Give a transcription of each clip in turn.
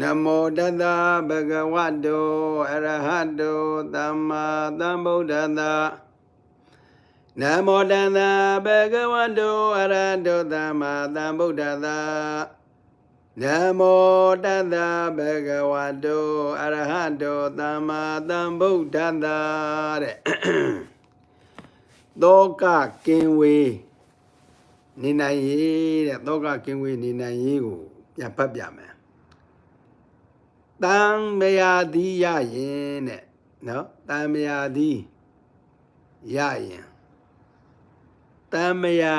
နမောတတဗဂဝတော အရဟတောသမ္မာသမ္ဗုဒ္ဓတ္တနမောတတဗဂဝတောအရဟတောသမ္မာသမ္ဗုဒ္ဓတ္တနမောတတဗဂဝတောအရဟတောသမ္မာသမ္ဗုဒ္ဓတ္တတဲ့သောကကင်ဝေနေနိုင်ရေးတဲ့သောကကင်ဝေနေနိုင်ရေးကိုပြန်ဖတ်ပြမယ်တန်မယာသည်ရရင်တဲ့နော်တန်မယာသည်ရရင် တန်မယာ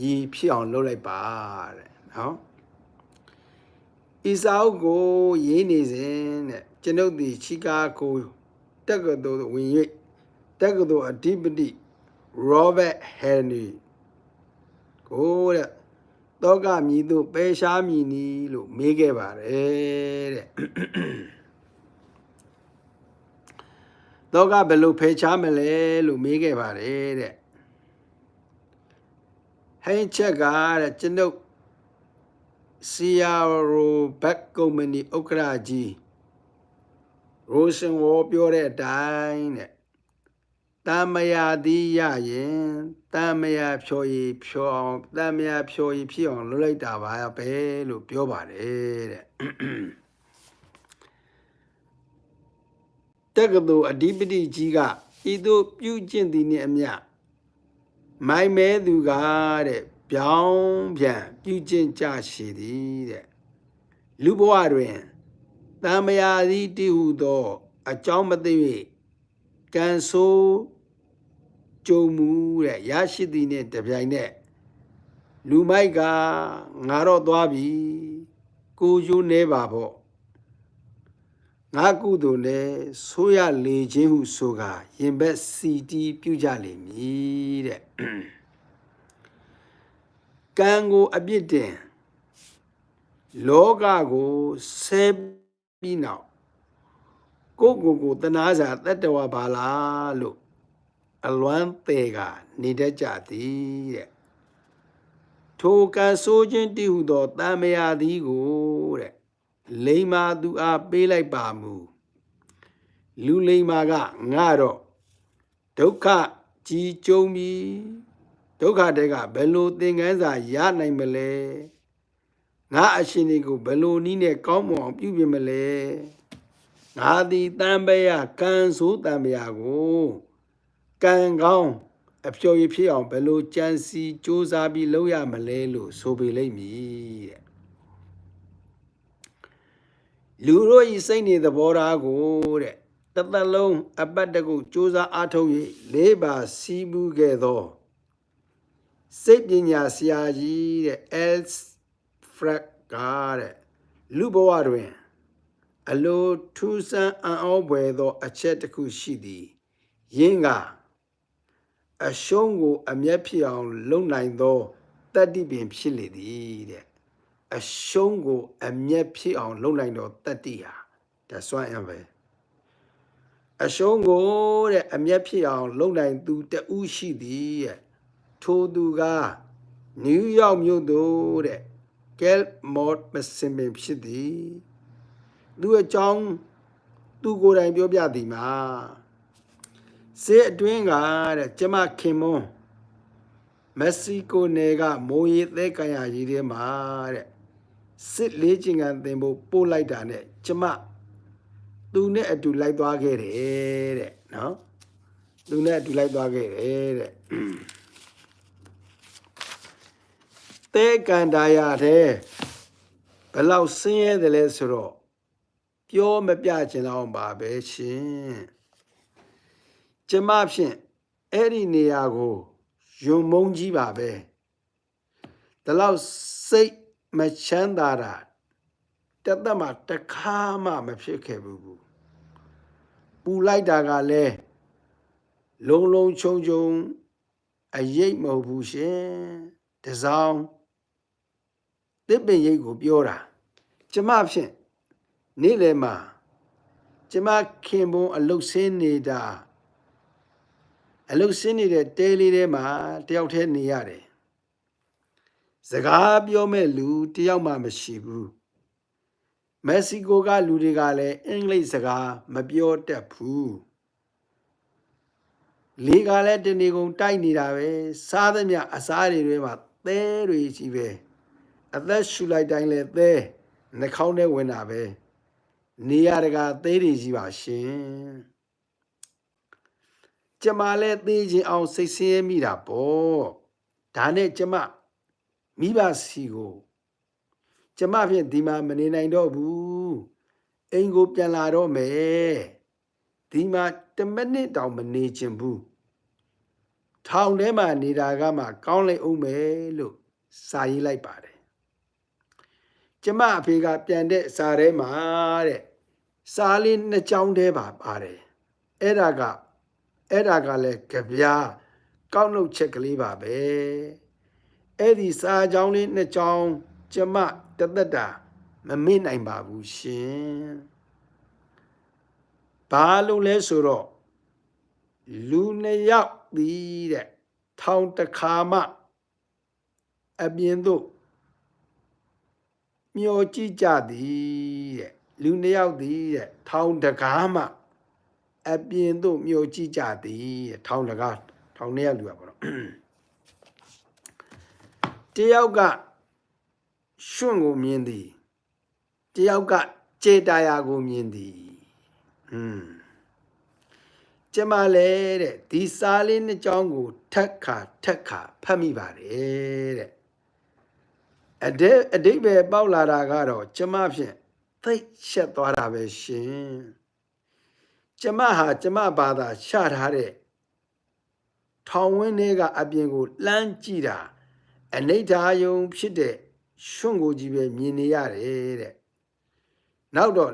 ရည်ဖြစ်အောင်လုပ်လိုက်ပါတဲ့နော်ဣစာအုပ်ကိုရေးနေစဉ်တဲ့ကျွန်ုပ်ဒီချီကာကိုတက္ကသိုလ်ဝင်၍တက္ကသိုလ်အဓိပတိရောဘတ်ဟယ်နီကိုတဲ့တောကမြည်တို့ပဲရှားမြည်နီလို့မေးခဲ့ပါတယ်တဲ့တောကဘယ်လိုဖယ်ရှားမလဲလို့မေးခဲ့ပါတယ်တဲ့ ဟိုင်းချက်ကတဲ့ကျွန်ုပ်စီယာရိုဘက်ကုမ္ပဏီဥက္ကရာကြီးရိုရှင်ဝေါ်ပြောတဲ့အတိုင်းတဲ့တမ္မယာတိရရင်တမ္မယာဖြော်ရည်ဖြော်အောင်တမ္မယာဖြော်ရည်ဖြစ်အောင်လုပ်လိုက်တာပါပဲလို့ပြောပါတယ်တဲ့တက္ကသိုလ်အဓိပတိကြီးကဤသို့ပြုကျင့်သည်နှင့်အမျှ မိုင်မဲသူကတဲ့ပြောင်းပြန်ပြုကျင့်ကြရှိသည်တဲ့လူဘဝတွင်တမ္မယာသည်တည်ဟုသော အကြောင်းမသိ၍ကံဆိုးကြုံမှုတဲ့ရရှိသည်နှင့်တပြိုင်နက်လူမိုက်ကငါတော့သွားပြီကိုယူနေပါပေါ့ ငါကုသိုလ်နဲ့ဆိုးရလေခြင်းဟုဆိုကာရင်ဘက်စီတီးပြုကြလိမ့်မည်တဲ့ကံကိုအပြစ်တင်လောကကိုဆဲပြီးနောက်ကိုယ့်ကိုယ်ကိုတနာစာတတ္တဝါပါလားလို့အလွမ်းသေးကနေတတ်ကြသည်တဲ့ထိုကံဆိုးခြင်းတိဟုသောတမယာသည်ကိုတဲ့ လိမ္မာသူအားပေးလိုက်ပါမူလူလိမ္မာကငါတော့ဒုက္ခကြီးကျုံပြီးဒုက္ခတဲကဘယ်လိုသင်ခန်းစာရနိုင်မလဲငါအရှင်တွေကိုဘယ်လိုနည်းနဲ့ကောင်းမွန်အောင်ပြုပြင်မလဲငါသည်တံပယကံဆိုးတံပယကိုကံကောင်းအဖြော်ရဖြစ်အောင်ဘယ်လိုကြံစီစူးစမ်းပြီးလုပ်ရမလဲလို့ဆိုပေလိမ့်မည်တဲ့ လူတို့ဤစိတ်နေသဘောထားကိုတဲ့တသက်လုံးအပတ်တကုစူးစမ်းအားထုတ်၍လေးပါစီးမှုခဲ့သောစိတ်ပညာဆရာကြီးတဲ့ Els Frank ကတဲ့လူဘဝတွင် အလိုထူးဆန်းအံ့ဩဖွယ်သော အချက်တစ်ခုရှိသည်ယင်းကအရှုံးကို အမျက်ဖြစ်အောင် လုပ်နိုင်သောတတ္တိပင်ဖြစ်လေသည်တဲ့ အရှုံးကို အမျက်ဖြစ်အောင် လုပ်နိုင်သောတတ္တိဟာဒါစွမ်းအင်ပဲအရှုံးကိုတဲ့အမျက်ဖြစ်အောင် လုပ်နိုင်သူတဦးရှိသည်တဲ့ထိုသူကနယူးယောက်မြို့သို့တဲ့ကဲလ်မော့မစင်ပင်ဖြစ်သည်သူအကြောင်းသူကိုယ်တိုင်ပြောပြသည်မှာစေအတွင်းကတဲ့ကျမခင်မွန်းမက္ကဆီကိုနယ်ကမိုးရီသဲကန်ရကြီးထဲမှာတဲ့ စစ်လေးချင်ကန်တင်ဖို့ပို့လိုက်တာနဲ့ကျမသူနဲ့အတူလိုက်သွားခဲ့တယ်တဲ့နော်သူနဲ့အတူလိုက်သွားခဲ့တယ်တဲ့သဲကန်တာရတဲ့ဘယ်လောက်ဆင်းရဲတယ်လဲဆိုတော့ပြောမပြချင်တော့ပါပဲရှင်ကျမဖြင့်အဲ့ဒီနေရာကိုယုံမုန်းကြီးပါပဲဒါလောက်စိတ် မချမ်းသာတာတသက်မှာတစ်ခါမှမဖြစ်ခဲ့ဘူးပူလိုက်တာကလည်းလုံလုံချုံချုံအရေးမဟုတ်ဘူးရှင်တစောင်းတစ်ပင်ရိပ်ကိုပြောတာကျမဖြင့်နေ့လယ်မှာကျမခင်ပွန်းအလုတ်ဆင်းနေတာအလုတ်ဆင်းနေတဲ့တဲလေးထဲမှာတယောက်တည်းနေရတယ် စကားပြောမဲ့လူတယောက်မှမရှိဘူးမက္ကဆီကိုကလူတွေကလည်းအင်္ဂလိပ်စကားမပြောတတ်ဘူးလေကလည်းတနေကုန်တိုက်နေတာပဲစားသမျှအစားတွေတွေမှာသဲတွေကြီးပဲအသက်ရှူလိုက်တိုင်းလဲသဲနှာခေါင်းထဲဝင်တာပဲနေရတကာသဲတွေကြီးပါရှင်ကျမလည်းသေးချင်းအောင်စိတ်ဆင်းရဲမိတာပေါ့ဒါနဲ့ကျမ မိဘစီကိုကျမဖြင့်ဒီမှာမနေနိုင်တော့ဘူးအိမ်ကိုပြန်လာတော့မယ်ဒီမှာ10မိနစ်တောင်မနေချင်ဘူးထောင်ထဲမှာနေတာကမှကောင်းလိုက်အောင်မယ်လို့စာရေးလိုက်ပါတယ်ကျမအဖေကပြန်တဲ့စာထဲမှာတဲ့စာလေးနှစ်ကြောင်းတည်းပါပါတယ်အဲ့ဒါကအဲ့ဒါကလည်းကြပြားကောက်နှုတ်ချက်ကလေးပါပဲ အဲ့ဒီစာကြောင်းလေးနှစ်ကြောင်းကျမတသက်တာမမေ့နိုင်ပါဘူးရှင်ဘာလို့လဲဆိုတော့လူနှစ်ယောက်ပြီးတဲ့ထောင်တစ်ခါမှအပြင်သို့မျောကြည့်ကြသည်တဲ့လူနှစ်ယောက်သည်တဲ့ထောင်တကားမှအပြင်သို့မျောကြည့်ကြသည်တဲ့ထောင်တကားထောင်နှစ်ယောက်လူကပေါ့နော် တယောက်ကရွှွန့်ကိုမြင်သည်တယောက်ကကြေတာယာကိုမြင်သည်ဟွန်းကျမလည်းတဲ့ဒီစားလေးနှစ်ကြောင်းကိုထက်ခါထက်ခါဖတ်မိပါတယ်တဲ့အတိအတိပဲပေါက်လာတာကတော့ကျမဖြင့်သိရှက်သွားတာပဲရှင်ကျမဟာကျမဘာသာချထားတဲ့ထောင်ဝင်းတွေကအပြင်ကိုလှမ်းကြည့်တာ အနိဋ္ဌာယုံဖြစ်တဲ့ရွှွန့်ကိုကြီးပဲမြင်နေရတယ်တဲ့နောက်တော့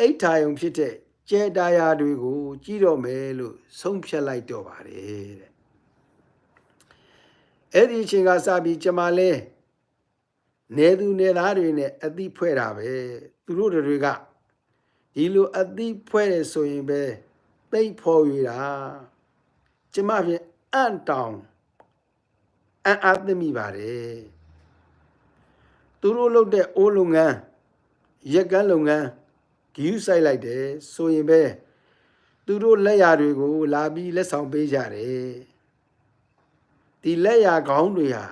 အိဋ္ဌာယုံဖြစ်တဲ့ကျဲတာယာတွေကို ကြည့်တော့မယ်လို့ဆုံးဖြတ်လိုက်တော့ပါတယ်တဲ့အဲ့ဒီအချိန်ကစပြီးကျမလဲနေသူနေသားတွေနဲ့အတိဖွဲ့တာပဲသူတို့တွေကဒီလိုအတိဖွဲ့တယ်ဆိုရင်ပဲသိဖော်ရတာကျမဖြင့်အံ့တောင် အံ့အားသမိပါတယ်သူတို့လုပ်တဲ့အိုးလုပ်ငန်းရက်ကန်းလုပ်ငန်းဂီယူဆိုင်လိုက်တယ်ဆိုရင်ပဲသူတို့လက်ရာတွေကို လာပြီးလက်ဆောင်ပေးကြတယ်ဒီလက်ရာခေါင်းတွေဟာ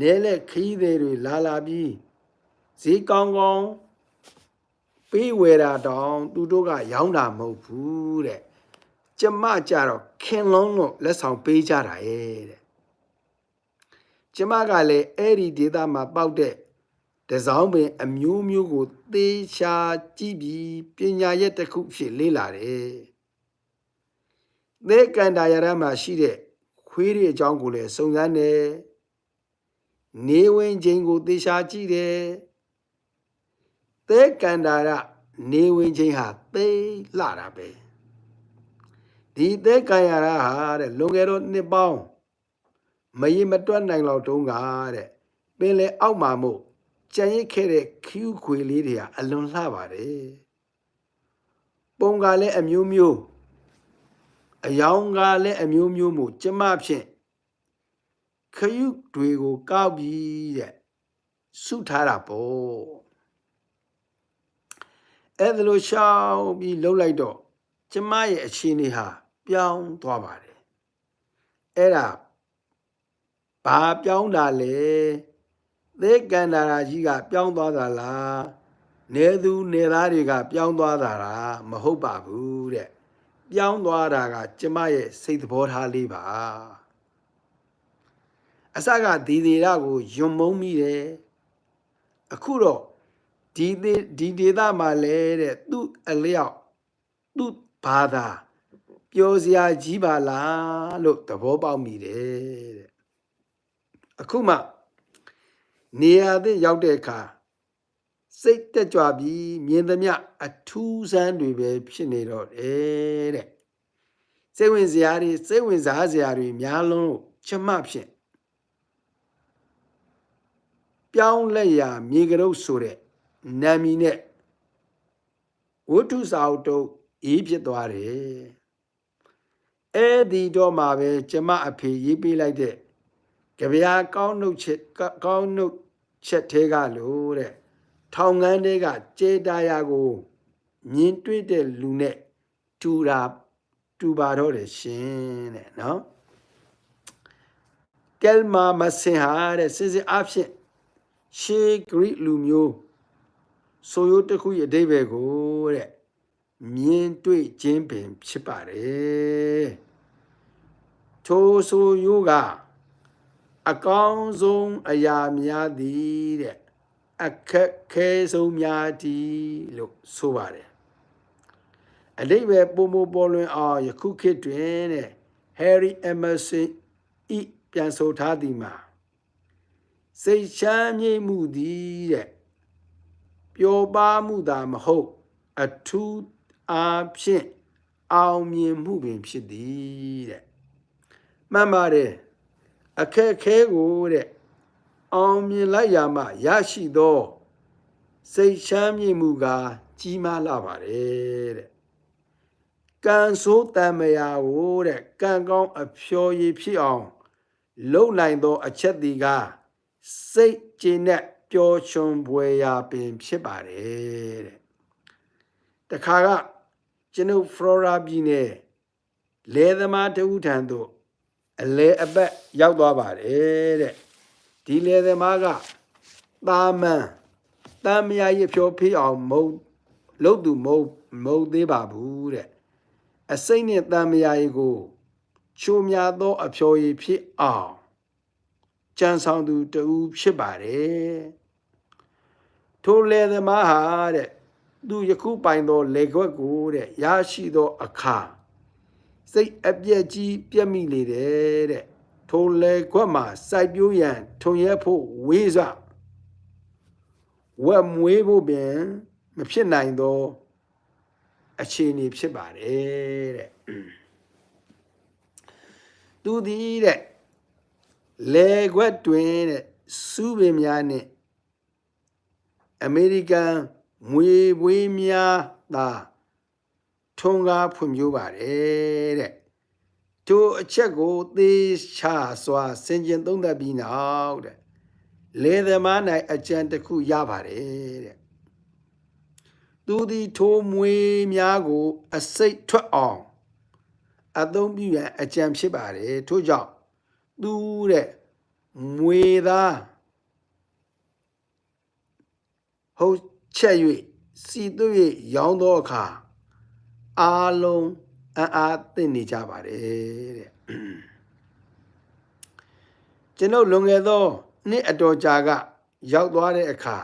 နဲလက်ခီးသေးတွေလာလာပြီးဈေးကောင်းကောင်းပေးဝယ်တာတောင်သူတို့ကရောင်းတာမဟုတ်ဘူးတဲ့ကျမကြတော့ခင်လုံးလို့လက်ဆောင်ပေးကြတာရဲ့တဲ့ ကျမကလည်းအဲ့ဒီဒေသမှာပေါက်တဲ့တစောင်းပင် အမျိုးမျိုးကိုသေချာကြည့်ပြီးပညာရက်တစ်ခုဖြစ်လေ့လာတယ်။သဲကန်တာရရမှာရှိတဲ့ခွေးတွေအကြောင်းကိုလည်းစုံစမ်းတယ်။နေဝင်ချင်းကိုသေချာကြည့်တယ်။သဲကန်တာရနေဝင်ချင်းဟာသိလှတာပဲ။ဒီသဲကန်ရတာဟာတဲ့လွန်ခဲ့တော့နှစ်ပေါင်း မရင်မတွက်နိုင်တော့တုန်းကတဲ့ပင်လေအောက်မှာမို့ကြံရစ်ခဲ့တဲ့ခူးခွေလေးတွေကအလွန်လှပါတယ်ပုံကလည်းအမျိုးမျိုးအယောင်ကလည်းအမျိုးမျိုးမို့ကျမဖြင့်ခရုတွေကိုကောက်ပြီးတဲ့စုထားတာပေါ့အဲ့ဒါလို့ရှောင်းပြီးလှုပ်လိုက်တော့ကျမရဲ့အခြေအနေဟာပြောင်းသွားပါတယ်အဲ့ဒါ ဘာပြောင်းတာလဲသဲကန္တာရာကြီးကပြောင်းသွားတာလားနေသူနေသားတွေကပြောင်းသွားတာလားမဟုတ်ပါဘူးတဲ့ပြောင်းသွားတာက ကျမရဲ့စိတ်သဘောထားလေးပါအစကဒီသေးရကိုယွံမုံမိတယ်အခုတော့ဒီဒီဒေသမှာလဲတဲ့သူ့အလျောက်သူ့ဘာသာပျော်စရာကြီးပါလားလို့သဘောပေါက်မိတယ်တဲ့ အခုမှနေရာသစ်ရောက်တဲ့အခါစိတ်တက်ကြွပြီးမြင်သမျှအထူးဆန်းတွေပဲဖြစ်နေတော့တယ်တဲ့စိတ်ဝင်စရာတွေစိတ်ဝင်စားစရာတွေများလုံးလို့ချမဖြင့်ပြောင်းလဲရာမြေကရုပ်ဆိုတဲ့နာမည်နဲ့ဝတ္ထုစာအုပ်တုပ်ရေးဖြစ်သွားတယ်အဲ့ဒီတော့မှပဲကျမအဖေရေးပေးလိုက်တဲ့ ကြဗျာကောင်းနှုတ်ချက်ကောင်းနှုတ်ချက်သေးကလို့တဲ့ထောင်ငန်းတွေကကျေတာယာကိုမြင်တွေ့တဲ့လူနဲ့တူတာတူပါတော့တယ်ရှင်တဲ့နော်ကယ်မာမစင်ဟာတဲ့စစ်စစ်အဖြစ်ရှေးဂရိလူမျိုးဆိုရိုးတစ်ခုရဲ့အဓိပ္ပာယ်ကိုတဲ့မြင်တွေ့ခြင်းပင်ဖြစ်ပါတယ်ထိုဆိုရိုးက အကောင်းဆုံးအရာများသည်တဲ့အခက်ခဲဆုံးများသည်လို့ဆိုပါတယ်အတိပဲပုံမပေါ်လွင်အောင်ယခုခေတ်တွင်တဲ့ Harry Emerson ဤပြန်ဆိုထားသည်မှာစိတ်ချမ်းမြေ့မှုသည်တဲ့ပျော်ပါမှုသာမဟုတ် အထူးအားဖြင့်အောင်မြင်မှုပင်ဖြစ်သည်တဲ့မှန်ပါတယ် အခက်ခဲကိုတဲ့အောင်မြင်လိုက်ရမှရရှိသောစိတ်ချမ်းမြေ့မှုကကြီးမားလာပါတယ်တဲ့ကံဆိုးတံမယာကိုတဲ့ကံကောင်းအဖျော်ရည်ဖြစ်အောင်လုံနိုင်သော အချက်ဒီကစိတ်ကျဉ်နဲ့ပျော်ရွှင်ပွေရာပင်ဖြစ်ပါတယ်တဲ့တခါကကျွန်ုပ်ဖလော်ရာပြည်နယ်လေသမားတဦးထံသို့ အလဲအပတ်ရောက်သွားပါတယ်တဲ့ဒီလေသမားကတာမန်တမ်းမယာရဖြောဖေးအောင်မုံလုတ်သူမုံမုံသေးပါဘူးတဲ့အစိမ့်နဲ့တမ်းမယာရီကိုချိုများသောအဖျော်ရည်ဖြစ်အောင်ကြံဆောင်သူတူဖြစ်ပါတယ်ထိုလေသမားဟာတဲ့သူယခုပိုင်သောလေခွက်ကိုတဲ့ရရှိသောအခါ စိတ်အပြက်ကြီးပြက်မိလေတယ်တဲ့ထိုလေခွက်မှာစိုက်ပျိုးရန်ထုံရက်ဖို့ဝေးစဝက်မွေးဖို့ပင်မဖြစ်နိုင်သောအခြေအနေဖြစ်ပါတယ်တဲ့သူသည်တဲ့လေခွက်တွင်တဲ့စူးပင်များနဲ့အမေရိကန်မွေပွေးများသာ ထုံကားဖွံ့ဖြိုးပါတယ်တဲ့ထိုအချက်ကိုသေချာစွာဆင်ခြင်သုံးသပ်ပြီးနောက်တဲ့လေသမား၌အကြံတစ်ခုရပါတယ်တဲ့သူသည်ထိုမွေများကို အစိတ်ထွက်အောင်အသုံးပြုရန်အကြံဖြစ်ပါတယ်ထို့ကြောင့်သူတဲ့မွေသားဟုတ်ချက်၍စီသွ၍ရောင်းသောအခါ အားလုံးအံ့အားသင့်နေကြပါတယ်တဲ့ကျွန်ုပ်လွန်ခဲ့သောနှစ်အတော်ကြာက ရောက်သွားတဲ့အခါ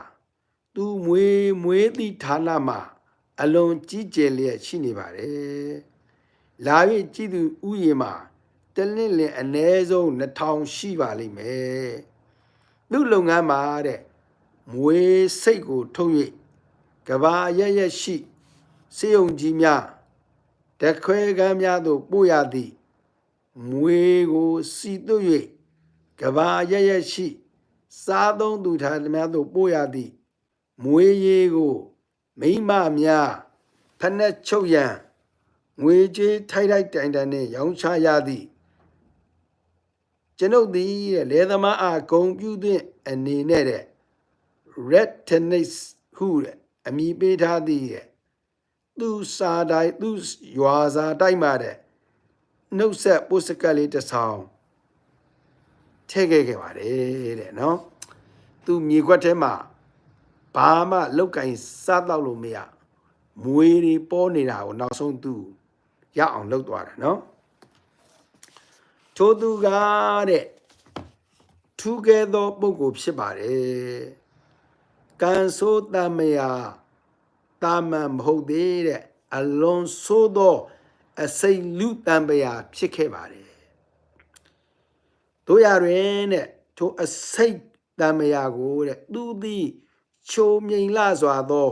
သူမွေမွေးသည့်ဌာနမှာအလွန်ကြီးကျယ်လျက်ရှိနေပါတယ်လာ၍ကြည့်သူဥယျာဉ်မှာတလင့်လင်အ ਨੇ ဆုံး2000ရှိပါလိမ့်မယ်သူ့လုပ်ငန်းမှာတဲ့မွေစိတ်ကိုထုတ်၍ကဘာရရရှိစေယုံကြီးများ တခွဲကမ်းများသို့ပို့ရသည်မွေကိုစီသွ၍ကဘာရရရှိ စားသုံးသူထားများသို့ပို့ရသည်မွေရည်ကိုမိမများဖက်နှက်ချုပ်ရန်ငွေကြေးထိုက်ထိုက်တိုင်တိုင်နဲ့ရောင်းချရသည်ကျွန်ုပ်သည်တဲ့လေသမားအားဂုံပြုသည့်အနေနဲ့တဲ့ red tennis ဟုတဲ့အမည်ပေးထားသည်တဲ့ သူစာတိုင်းသူရွာစာတိုက်မှာတဲ့နှုတ်ဆက်ပိုစကတ်လေးတစ်ဆောင်ထည့်ခဲ့ခဲ့ပါတယ်တဲ့နော်သူမြေခွက်ထဲမှာဘာမှလောက်ကင်စားတော့လို့မရမွေတွေပေါ်နေတာကိုနောက်ဆုံးသူရအောင်လုပ်သွားတာနော်ထိုသူကတဲ့ထူးကဲသောပုဂ္ဂိုလ်ဖြစ်ပါတယ်ကံဆိုးတမယာ တာမန်မဟုတ်သေးတဲ့အလွန်ဆိုးသောအစိတ်လူတံပယာဖြစ်ခဲ့ပါတယ်တို့ရတွင်တဲ့ထိုအစိတ်တံပယာကိုတဲ့သူသည်ချိုမြိန်လာစွာသော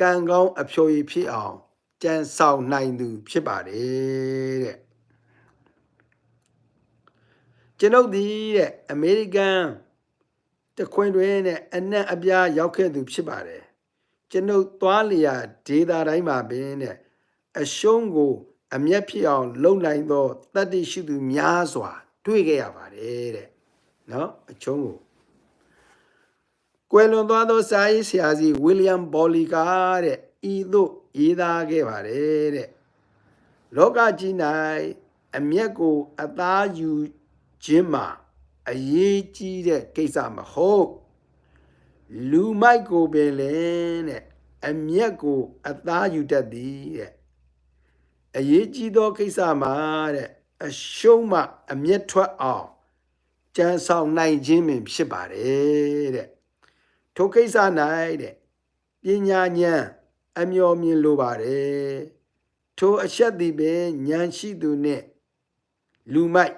ကံကောင်းအဖျော်ရည်ဖြစ်အောင်ကြံဆောင်နိုင်သူဖြစ်ပါတယ်တဲ့ကျွန်ုပ်ဒီတဲ့အမေရိကန်တတခွင်တွင်နဲ့အနက်အပြားရောက်ခဲ့သူဖြစ်ပါတယ် ကျွန်ုပ်သွားလျာဒေတာတိုင်းမှာပင်နဲ့အရှုံးကို အမျက်ဖြစ်အောင်လုံနိုင်သောတတ္တိရှိသူများစွာ တွေ့ခဲ့ရပါတယ်တဲ့နော်အချုံးကိုကွယ်လွန်သွားသောစာရေးဆရာကြီးဝီလျံဘော်လီကာတဲ့ဤသို့ရေးသားခဲ့ပါတယ်တဲ့လောကကြီး၌အမျက်ကို အသားယူခြင်းမှာအရေးကြီးတဲ့ကိစ္စမဟုတ် လူမိုက်ကိုပင်လင်တဲ့အမျက်ကိုအသားယူတတ်သည်တဲ့အရေးကြီးသောကိစ္စမှာတဲ့အရှုံးမှအမျက်ထွက်အောင်ကြံဆောင်နိုင်ခြင်းပင်ဖြစ်ပါတယ်တဲ့ထိုကိစ္စ၌တဲ့ပညာဉာဏ်အမျော်မြင်လိုပါတယ်ထိုအချက်သည်ပင်ဉာဏ်ရှိသူနှင့်လူမိုက်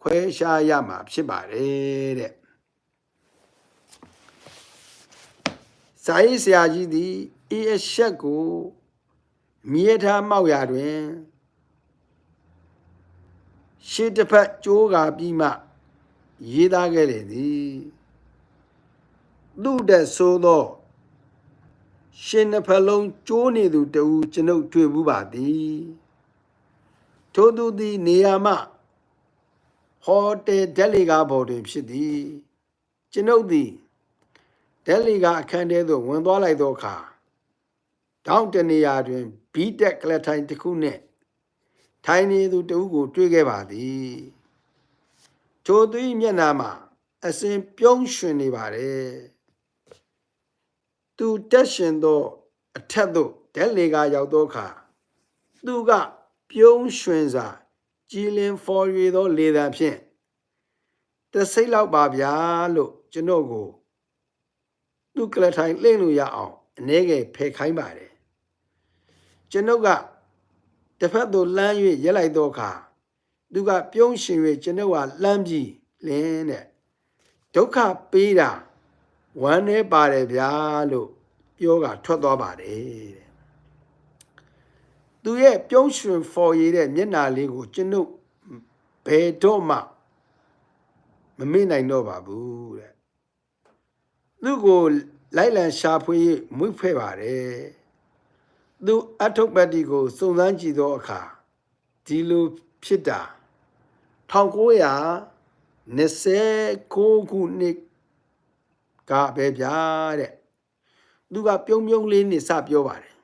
ခွဲရှားရမှာဖြစ်ပါတယ်တဲ့ စာရေးဆရာကြီးသည်ဤအချက်ကိုမြေထားမောက်ရာတွင်ရှေ့တစ်ဖက်ကြိုးကာပြီးမှရေးသားခဲ့လေသည်သူ့တဲ့ဆိုသောရှင်နှစ်ဖက်လုံးကျိုးနေသူတူကျွန်ုပ်တွေ့ဘူးပါသည်ထို့သူသည်နေရာမှဟိုတယ်ဒက်လီကာဘော်တွင်ဖြစ်သည်ကျွန်ုပ်သည် ဒက်လီကာအခန်းထဲသို့ဝင်သွားလိုက်သောအခါတောင်းတနေရာတွင်ဘီတက်ကလထိုင်တစ်ခုနှင့်ထိုင်နေသူတဦးကိုတွေ့ခဲ့ပါသည်ထိုသူ၏မျက်နှာမှာအစဉ်ပြုံးရွှင်နေပါတယ်သူတက်ရှင်သောအထက်သို့ဒက်လီကာရောက်သောအခါသူက ပြုံးရွှင်စွာကြည်လင်ဖော်၍သောလေသံဖြင့်တစိမ့်လောက်ပါဗျာလို့ကျွန်တော်ကို သူကလထိုင်လှိမ့်လို့ရအောင်အနေငယ်ဖယ်ခိုင်းပါတယ်ကျွန်ုပ်ကတစ်ဖက်သို့လှမ်း၍ရက်လိုက်သောအခါသူကပြုံးရှင်၍ကျွန်ုပ်ကလှမ်းပြီးလင်းတဲ့ဒုက္ခပေးတာဝမ်းနေပါတယ်ဗျာလို့ပြောကထွက်သွားပါတယ်တဲ့သူရဲ့ပြုံးရွှင်ဖော်ရည်တဲ့မျက်နာလေးကိုကျွန်ုပ်ဘယ်တော့မှမမေ့နိုင်တော့ပါဘူးတဲ့ သူ့ကိုလိုက်လံရှာဖွေမွေ့ဖဲ့ပါတယ်သူအထုပ်ပတ်တီကိုစုံစမ်းကြည့်သောအခါဒီလိုဖြစ်တာ1929ခုနှစ်ကပဲဗျာတဲ့သူကပြုံးပြုံးလေးနေစပြောပါတယ်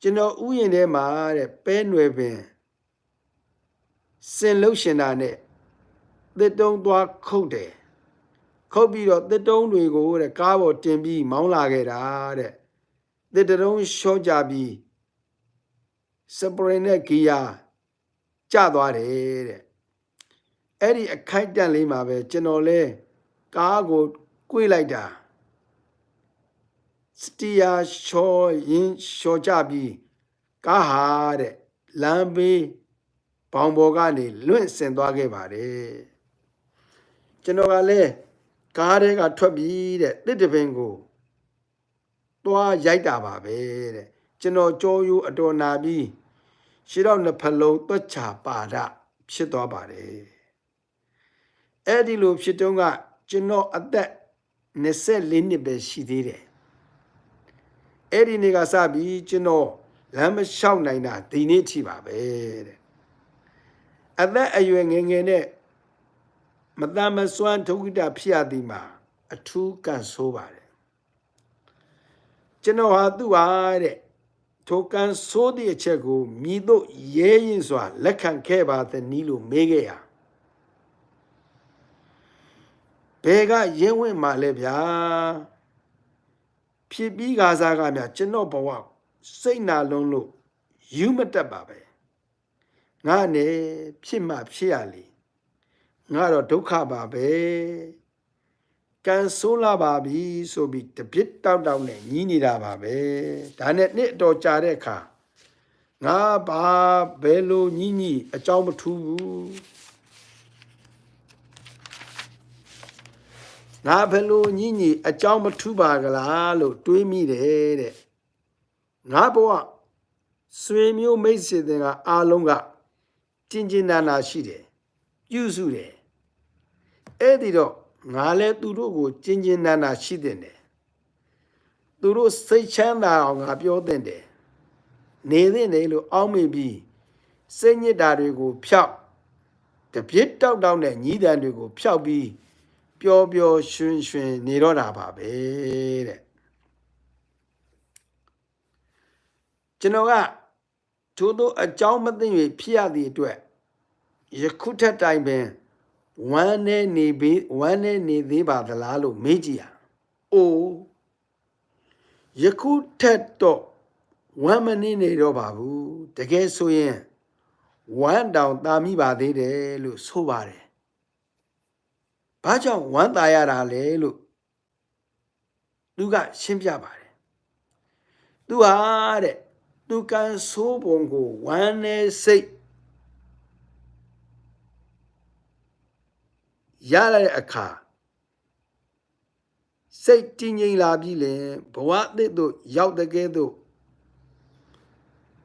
ကျွန်တော်ဥယျာဉ်ထဲမှာတဲ့ပဲຫນွယ်ပင်စင်လှုပ်ရှင်တာနဲ့သစ်တုံးသွားခုတ်တယ် ခုတ်ပြီးတော့သစ်တုံးတွေကိုတဲ့ကားပေါ်တင်ပြီးမောင်းလာခဲ့တာတဲ့သစ်တုံးရှော့ကြပြီးစပရင်နဲ့ဂီယာကျသွားတယ်တဲ့အဲ့ဒီအခိုက်တန့်လေးမှာပဲကျွန်တော်လဲကားကိုကွေ့လိုက်တာစတီယာရှော့ရင်ရှော့ကြပြီးကားဟာတဲ့လမ်းဘေးဘောင်ပေါ်ကနေလွင့်ဆင်သွားခဲ့ပါတယ်ကျွန်တော်ကလည်း ကားထဲကထွက်ပြီးတဲ့တစ်တပင်ကိုသွားရိုက်တာပါပဲတဲ့ကျွန်တော်ကြောရိုးအတော်နာပြီးရှေ့တော့နှစ်ဖက်လုံးသွက်ချပါဒဖြစ်သွားပါတယ်အဲ့ဒီလိုဖြစ်တုန်းကကျွန်တော်အသက်24နှစ်ပဲရှိသေးတယ်အဲ့ဒီနေ့ကစပြီးကျွန်တော်လမ်းမလျှောက်နိုင်တာဒီနေ့ထိပါပဲတဲ့အသက်အရွယ်ငယ်ငယ်နဲ့ မတမ်းမစွမ်းဒုက္ခိတဖြစ်ရသည်မှာအထူးကန်ဆိုးပါတယ်ကျွန်တော်ဟာသူ့ဟာတဲ့ထိုကန်ဆိုးတဲ့အချက်ကိုမြည်တို့ရဲရင်စွာလက်ခံခဲ့ပါသနည်းလို့မေးခဲ့ရဘယ်ကရဲဝင်မှလဲဗျာဖြစ်ပြီးကားစားကများကျွန်တော်ဘဝစိတ်နာလုံးလို့ယူမတက်ပါပဲငါနဲ့ဖြစ်မှဖြစ်ရလေ ငါတော့ဒုက္ခပါပဲကန်ဆိုးလာပါပြီဆိုပြီးတပြစ်တောက်တောက်နဲ့ညီးနေတာပါပဲဒါနဲ့နှစ်အတော်ကြာတဲ့အခါငါဘာဘယ်လိုညီးညီးအကြောင်းမထူးဘူးငါဘယ်လိုညီးညီးအကြောင်းမထူးပါကလားလို့တွေးမိတယ်တဲ့ငါဘဝဆွေမျိုးမိတ်ဆွေတွေကအားလုံးကကျင်ကျင်နာနာရှိတယ်ပြုစုတယ် အဲ့ဒီတော့ငါလည်းသူတို့ကိုကျင်းကျင်းနာနာရှိတဲ့တယ်သူတို့စိတ်ချမ်းသာအောင်ငါပြောတဲ့တယ်နေတဲ့တယ်လို့အောက်မေ့ပြီးစိတ်ညစ်တာတွေကိုဖျောက်တပြစ်တောက်တောက်နဲ့ညီးတန်တွေကိုဖျောက်ပြီးပျော်ပျော်ရွှင်ရွှင်နေတော့တာပါပဲတဲ့ကျွန်တော်ကထို့သောအကြောင်းမသိ၍ဖြစ်ရသည့်အတွက်ယခုထက်တိုင်ပင် ဝမ်းနဲ့နေပြီးဝမ်းနဲ့နေသေးပါသလားလို့မေးကြည့်ရအိုးယခုထက်တော့ဝမ်းမနေနေတော့ပါဘူးတကယ်ဆိုရင်ဝမ်းတောင်တာမိပါသေးတယ်လို့ဆိုပါတယ်ဘာကြောင့်ဝမ်းသာရတာလဲလို့သူကရှင်းပြပါတယ်သူဟာတဲ့သူကန်ဆိုးပုံကိုဝမ်းနဲ့စိတ် ရတဲ့အခါစိတ်တည်ငြိမ်လာပြီလေဘဝအသစ်တို့ရောက်တဲ့ကဲ့သို့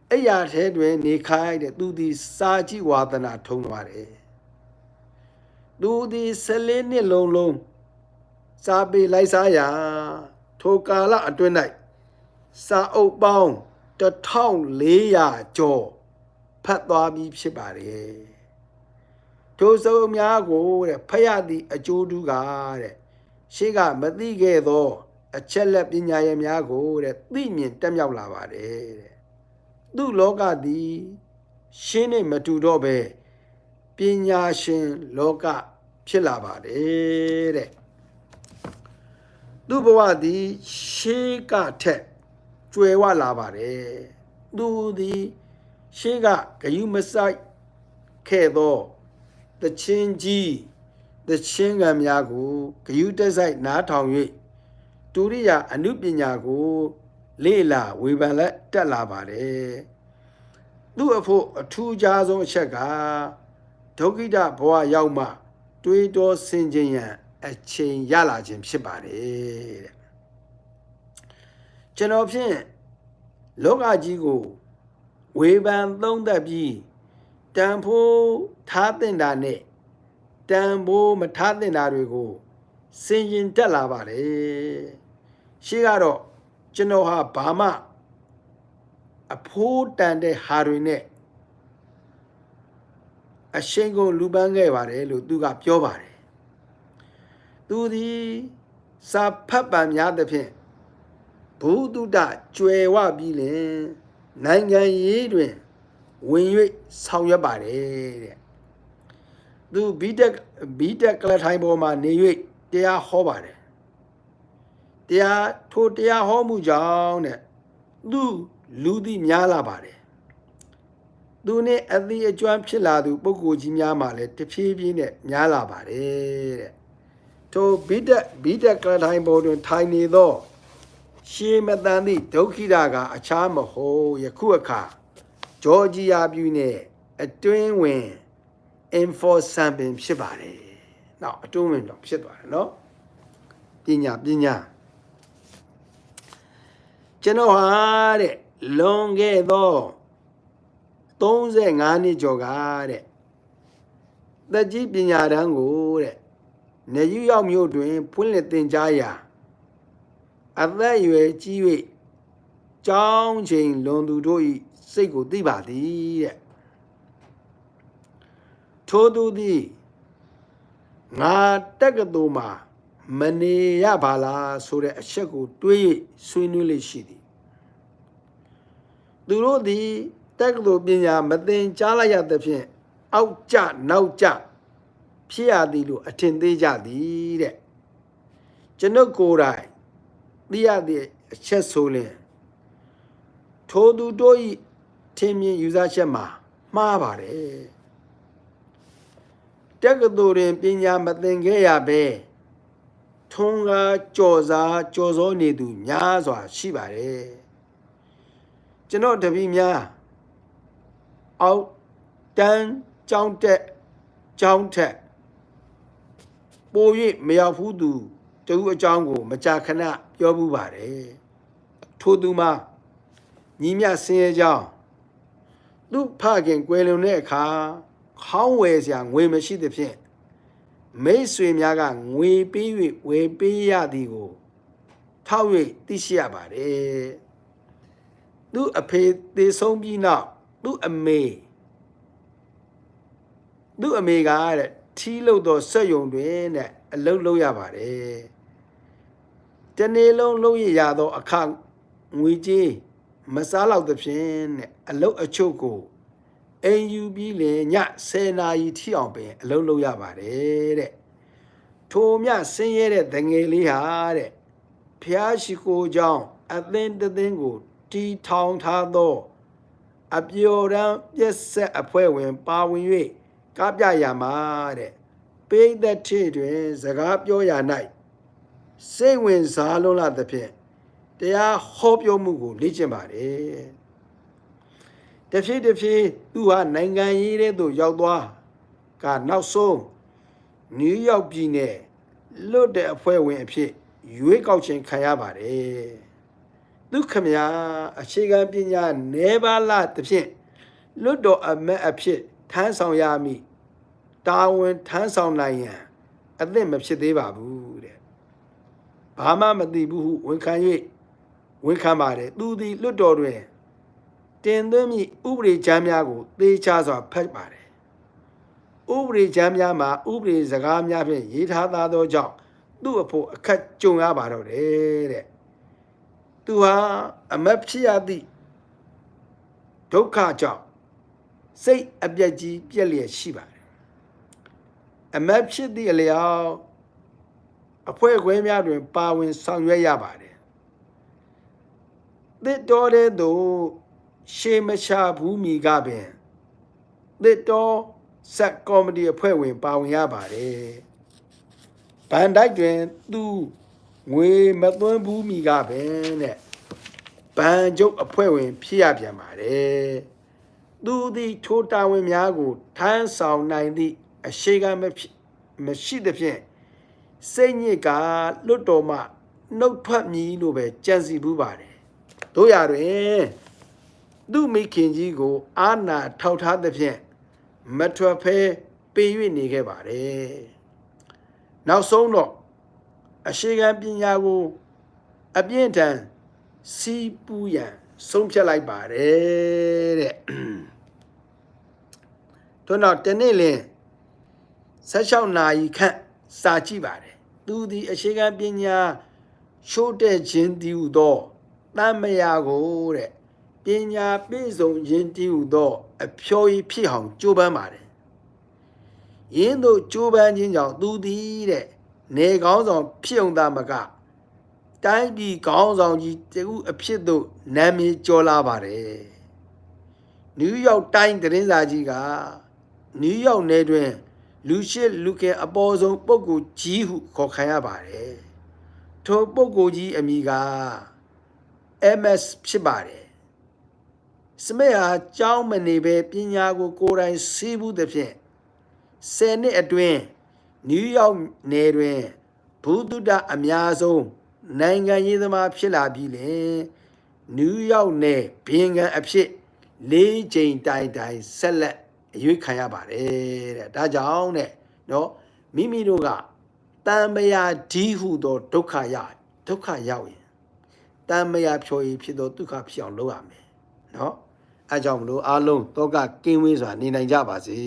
အဲ့ရထဲတွင်နေခိုင်းတဲ့သူသည်စာကြည့်ဝါသနာထုံးသွားတယ်သူသည်ဆလေးနှစ်လုံးလုံးစာပေလိုက်စားရာထိုကာလအတွင်း၌စာအုပ်ပေါင်း1400ကျော်ဖတ်သွားပြီးဖြစ်ပါတယ် ထိုစုံများကိုတဲ့ဖတ်ရသည့်အကျိုးတူးကတဲ့ရှေ့ကမသိခဲ့သော အချက်လက်ပညာရည်များကိုတဲ့သိမြင်တက်မြောက်လာပါတယ်တဲ့သူ့လောကသည်ရှင်းနဲ့မတူတော့ပဲပညာရှင်လောကဖြစ်လာပါတယ်တဲ့သူ့ဘဝသည်ရှေးကထက်ကျွယ်ဝလာပါတယ်သူသည်ရှေးကဂယုမဆိုင်ခဲ့သော တချင်းကြီးတချင်းကံများကိုဂယုတက်ဆိုင်နားထောင်၍ဒုရိယာအနုပညာကို လေ့လာဝေဖန်လက်တက်လာပါတယ်သူ့အဖို့အထူးခြားဆုံးအချက်ကဒုက္ခိတဘဝရောက်မှ တွေးတောဆင်ခြင်ရန်အချိန်ရလာခြင်းဖြစ်ပါတယ်တဲ့ကျွန်တော်ဖြင့်လောကကြီးကိုဝေဖန်သုံးသပ်ပြီး တန်ဖိုးထားတင်တာနဲ့တန်ဖိုးမထားတင်တာတွေကိုစင်ရင်တက်လာပါတယ်ရှေ့ကတော့ကျွန်တော်ဟာဘာမှအဖိုးတန်တဲ့ဟာတွေနဲ့အရှိန်ကိုလူပန်းခဲ့ပါတယ်လို့သူကပြောပါတယ်သူသည်စာဖတ်ပံများသဖြင့်ဘုဒ္ဓတကျွယ်ဝပြီးလင်နိုင်ငံရေးတွင် ဝင်၍ဆောင်ရွက်ပါတယ်တဲ့သူဘီတက်ဘီတက်ကလထိုင်ပေါ်မှာနေ၍တရားဟောပါတယ်တရားထိုတရားဟောမှုကြောင့်တဲ့သူလူသည်များလာပါတယ်သူနဲ့အသီးအကျွမ်းဖြစ်လာသူပုဂ္ဂိုလ်ကြီးများမှလည်းတဖြည်းဖြည်းနဲ့များလာပါတယ်တဲ့ထိုဘီတက်ဘီတက်ကလထိုင်ပေါ်တွင် ထိုင်နေသော ရှေးမတန်သည့်ဒုက္ခိတကအခြားမဟုတ်ယခုအခါ ဂျော်ဂျီယာပြည်နယ်အတွင်းဝင် enforcement ပင်ဖြစ်ပါတယ်။နောက်အတွင်းဝင်တော့ဖြစ်သွားတယ်နော်။ပညာပညာကျွန်တော်ဟာတဲ့လွန်ခဲ့သော35နှစ်ကျော်ကတဲ့သက်ကြီးပညာတန်းကိုတဲ့နေယူရောက်မြို့တွင်ဖွင့်လှစ်သင်ကြားရာအသက်အရွယ်ကြီး၍ကြောင်းချိန်လွန်သူတို့၏ စိတ်ကိုသိပါသည်တဲ့ထိုသူသည်ငါတက်ကတူမှာမနေရပါလားဆိုတဲ့အချက်ကိုတွေး၍ဆွေးနွေးလေးရှိသည်သူတို့သည်တက်ကတူပညာမသင်ကြားလိုက်ရသဖြင့်အောက်ကျနောက်ကျဖြစ်ရသည်လို့အထင်သေးကြသည်တဲ့ကျွန်ုပ်ကိုယ်တိုင်သိရသည့်အချက်ဆိုလင်ထိုသူတို့ဤ ထင်မြင်ယူဆချက်မှာမှားပါတယ်တက္ကသိုလ်တွင်ပညာမသင်ခဲ့ရပဲထုံးကားကြော်စားကြော်စောနေသူများစွာရှိပါတယ်ကျွန်တော်တပည့်များအောက်တန်းကြောင်းတက်ကြောင်းထက်ပို၍မရောက်ဘူးသူတူအကြောင်းကို မကြာခဏပြောမှုပါတယ်ထိုသူမှာညီမြဆင်းရဲကြောင်း သူ့ဖခင်ကွယ်လွန်တဲ့အခါခေါင်းဝယ်စရာငွေမရှိသဖြင့်မိတ်ဆွေများကငွေပေး၍ဝယ်ပေးရသည်ကိုထောက်၍သိရှိရပါတယ်သူအဖေသေဆုံးပြီးနောက်သူအမေသူအမေကတဲ့ထီးလို့တော့စက်ယုံတွင်တဲ့အလုတ်လုပ်ရပါတယ်တနေ့လုံးလုပ်ရရသောအခငွေကြေး မစားတော့သဖြင့်တဲ့အလုတ်အချုပ်ကိုအိမ်ယူပြီးလေည10နာရီထိအောင်ပင်အလုပ်လုပ်ရပါတယ်တဲ့ထိုမြဆင်းရဲတဲ့တငယ်လေးဟာတဲ့ဖျားရှိခိုးကြောင်းအသင်းတသင်းကိုတီထောင်ထားသော အပျော်ရန်ပြည့်ဆက်အဖွဲ့ဝင် ပါဝင်၍ကားပြရမှာတဲ့ပိဋကထေတွင် စကားပြောရ၌စိတ်ဝင်စားလွန်းလာသဖြင့် တရားဟောပြောမှုကိုလေ့ကျင့်ပါတယ်တဖြည်းတဖြည်းသူဟာနိုင်ငံရေးတဲ့သို့ရောက်သွားကနောက်ဆုံးနယူးယောက်ပြည်နယ်လွတ်တဲ့အဖွဲ့ဝင်အဖြစ်ရွေးကောက်ခြင်းခံရပါတယ်သူခမညာအခြေခံပညာနဲပါလာသဖြင့်လွတ်တော်အမတ်အဖြစ်ထမ်းဆောင်ရမည်တာဝန်ထမ်းဆောင်နိုင်ရန်အသင့်မဖြစ်သေးပါဘူးတဲ့ဘာမှမသိဘူးဟုဝန်ခံ၍ ဝန်ခံပါတယ်သူသည်လွတ်တော်တွင်တင်သွင်းမည့်ဥပဒေချမ်းများကိုသေချာစွာဖတ်ပါတယ်ဥပဒေချမ်းများမှာဥပဒေစကားများဖြင့်ရေးထားသားသောကြောင့်သူ့အဖို့အခက်ကြုံရပါတော့တယ်တဲ့သူဟာအမတ်ဖြစ်ရသည့်ဒုက္ခကြောင့်စိတ်အပြက်ကြီးပြက်လျက်ရှိပါတယ်အမတ်ဖြစ်သည့်အလျောက်အဖွဲ့ခွဲများတွင် ပါဝင်ဆောင်ရွက်ရပါတယ် သစ်တော်တဲ့သို့ရှေမရှာဘူးမီကပင်သစ်တော်ဆက်ကောမဒီအဖွဲ့ဝင် ပါဝင်ရပါတယ်ဘန်တိုက်တွင်သူငွေမသွင်းဘူးမီကပင်တဲ့ဘန်ကျုပ်အဖွဲ့ဝင် ဖြစ်ရပြန်ပါတယ်သူသည်ထိုးတာဝန်များကိုထမ်းဆောင်နိုင်သည့်အရှိကမဖြစ်မရှိသဖြင့်စိတ်ညစ်ကလွတ်တော်မှနှုတ်ထွက်မည်လို့ပဲကြံစီဘူးပါတယ် တို့ရတွင်သူ့မိခင်ကြီးကို အာနာထောက်ထားသဖြင့်မထွက်ဖဲပေး၍နေခဲ့ပါတယ်နောက်ဆုံးတော့အရှိကံပညာကို အပြင်းထန်စီးပူးရန်ဆုံးဖြတ်လိုက်ပါတယ်တဲ့တို့တော့တနေ့လင်း16နာရီခန့်စာကြည့်ပါတယ်သူသည်အရှိကံပညာရှိုးတဲ့ခြင်းတည်ဟူသော တမ်းမယာကိုတဲ့ပညာပြည့်စုံခြင်းတည်ဟူသော အဖျော်ရည်ဖြစ်အောင်ကြိုးပမ်းပါတယ်ယင်းတို့ကြိုးပမ်းခြင်းကြောင့်သူသည်တဲ့နေကောင်းဆောင်ဖြစ်ုံသားမကတိုင်းပြည်ကောင်းဆောင်ကြီးတခုအဖြစ်သို့နာမည်ကျော်လာပါတယ်နယူးယောက်တိုင်းသတင်းစာကြီးကနယူးယောက်နယ်တွင် လူရှိလူကဲအပေါ်ဆုံးပုဂ္ဂိုလ်ကြီးဟုခေါ်ခံရပါတယ်ထိုပုဂ္ဂိုလ်ကြီးအမည်က MS ဖြစ်ပါတယ်စမက်ဟာကြောင်းမနေပဲပညာကိုကိုယ်တိုင်စီးဘူးသဖြင့်ဆယ်နှစ်အတွင်းနယူးယောက်နယ်တွင်ဘူတုဒအများဆုံးနိုင်ငံရေးသမားဖြစ်လာပြီးလေနယူးယောက်နယ်ဘင်္ဂန်အဖြစ်လေးချိန်တိုင်တိုင်ဆက်လက်အရွေးခံရပါတယ်တဲ့ဒါကြောင့်တဲ့နော်မိမိတို့ကတံမယာဒီဟုသောဒုက္ခရဒုက္ခရောက်ရင် တံမယာဖြော်ရည်ဖြစ်သောဒုက္ခဖြစ်အောင်လုပ်ရမယ်နော်အဲကြောင့်မလို့အားလုံးတော့ကကင်းဝေးစွာနေနိုင်ကြပါစေ